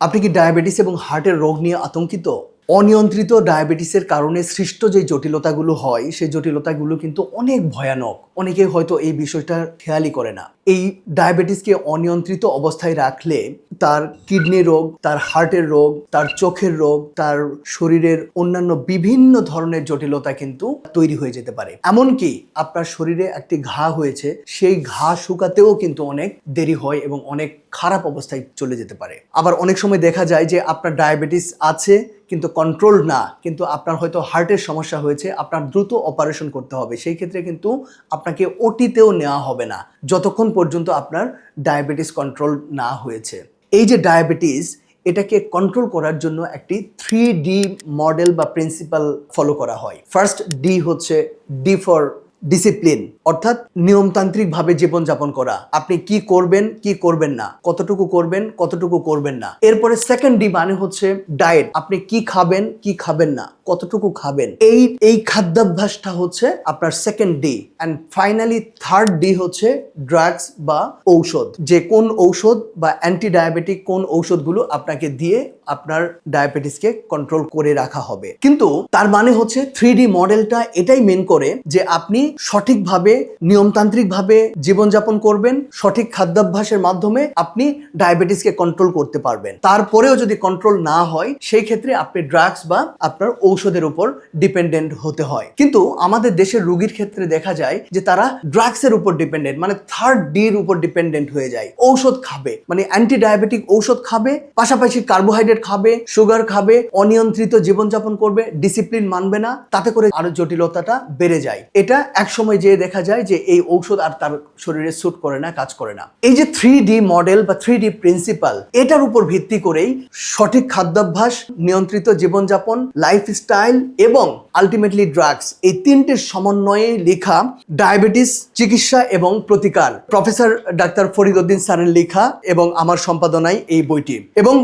আপনি কি ডায়াবেটিস এবং হার্টের রোগ নিয়ে আতঙ্কিত? অনিয়ন্ত্রিত ডায়াবেটিসের কারণে সৃষ্ট যে জটিলতাগুলো হয়, সেই জটিলতাগুলো কিন্তু অনেক ভয়ানক। অনেকে হয়তো এই বিষয়টা খেয়ালই করে না। এই ডায়াবেটিসকে অনিয়ন্ত্রিত অবস্থায় রাখলে তার কিডনি রোগ, তার হার্টের রোগ, তার চোখের রোগ, তার শরীরের অন্যান্য বিভিন্ন ধরনের জটিলতা কিন্তু তৈরি হয়ে যেতে পারে। এমনকি আপনার শরীরে একটি ঘা হয়েছে, সেই ঘা শুকাতেও কিন্তু অনেক দেরি হয় এবং অনেক খারাপ অবস্থায় চলে যেতে পারে। আবার অনেক সময় দেখা যায় যে আপনার ডায়াবেটিস আছে কিন্তু কন্ট্রোল না, কিন্তু আপনার হয়তো হার্টের সমস্যা হয়েছে, আপনার দ্রুত অপারেশন করতে হবে। সেই ক্ষেত্রে কিন্তু আপনাকে ওটিতেও নেওয়া হবে না, যতক্ষণ পর্যন্ত আপনার ডায়াবেটিস কন্ট্রোল না হয়েছে। এই যে ডায়াবেটিস এটাকে কন্ট্রোল করার জন্য একটি থ্রি ডি মডেল বা প্রিন্সিপাল ফলো করা হয়। ফার্স্ট ডি হচ্ছে ডি ফর ডিসিপ্লিন অর্থাৎ নিয়মতান্ত্রিকভাবে জীবনযাপন করা। আপনি কি করবেন কি করবেন না, কতটুকু করবেন কতটুকু করবেন না। এরপরে সেকেন্ড ডি মানে হচ্ছে ডায়েট আপনি কি খাবেন কি খাবেন না, কতটুকু খাবেন। এই এই খাদ্যাভ্যাসটা হচ্ছে আপনার second D and finally third D হচ্ছে ড্রাগস বা ঔষধ। যে কোন ঔষধ বা অ্যান্টি ডায়াবেটিক কোন ঔষধগুলো আপনাকে দিয়ে আপনার ডায়াবেটিসকে কন্ট্রোল করে রাখা হবে। কিন্তু তার মানে হচ্ছে থ্রি মডেলটা এটাই মেন করে যে আপনি সঠিকভাবে, নিয়মতান্ত্রিকভাবে জীবনযাপন করবেন, সঠিক খাদ্যাভ্যাসের মাধ্যমে আপনি ডায়াবেটিসকে কন্ট্রোল করতে পারবেন। তারপরেও যদি কন্ট্রোল না হয়, সেই ক্ষেত্রে আপনি ড্রাগস বা আপনার ঔষধের উপর ডিপেন্ডেন্ট হতে হয়। কিন্তু আমাদের দেশের রুগীর ক্ষেত্রে দেখা যায় যে তারা ড্রাগসের উপর ডিপেন্ডেন্ট মানে থার্ড ডির উপর ডিপেন্ডেন্ট হয়ে যায়। ঔষধ খাবে মানে অ্যান্টি ডায়াবেটিক ঔষধ খাবে, পাশাপাশি কার্বোহাইড্রেট খাবে সুগার খাবে, অনিয়ন্ত্রিত জীবনযাপন করবে ডিসিপ্লিন মানবে না, তাতে করে আরও জটিলতাটা বেড়ে যায়। এটা এক সময় যেয়ে দেখা যায় যে এই ঔষধ আর তার শরীরে স্যুট করে না, কাজ করে না। এই যে থ্রি ডি মডেল বা থ্রি ডি প্রিন্সিপাল এটার উপর ভিত্তি করেই সঠিক খাদ্যাভ্যাস, নিয়ন্ত্রিত জীবনযাপন লাইফস্টাইল এবং আলটিমেটলি ড্রাগস এই তিনটের সমন্বয়ে লেখা ডায়াবেটিস চিকিৎসা এবং প্রতিকার। প্রফেসর ডাক্তার ফরিদ উদ্দিন স্যারের লেখা এবং আমার সম্পাদনায় এই বইটি। এবং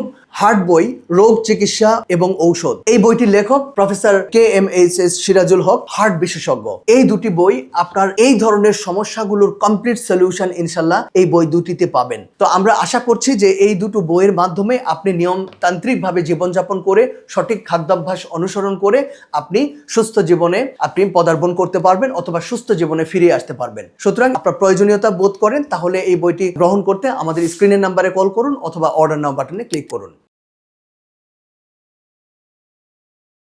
হার্ট বই, রোগ চিকিৎসা এবং ঔষধ। এই বইটির লেখক professor K M H S Sirajul Haque, heart বিশেষজ্ঞ। এই দুটি বই আপনার এই ধরনের সমস্যাগুলোর কমপ্লিট সলিউশন ইনশাল্লাহ এই বই দুটিতে পাবেন। তো আমরা আশা করছি যে এই দুটো বইয়ের মাধ্যমে আপনি নিয়মতান্ত্রিকভাবে জীবনযাপন করে, সঠিক খাদ্যাভ্যাস অনুসরণ করে আপনি সুস্থ জীবনে আপনি পদার্পণ করতে পারবেন অথবা সুস্থ জীবনে ফিরে আসতে পারবেন। সুতরাং আপনার প্রয়োজনীয়তা বোধ করেন, তাহলে এই বইটি গ্রহণ করতে আমাদের স্ক্রিনের নাম্বারে কল করুন অথবা অর্ডার নাও বাটনে ক্লিক করুন।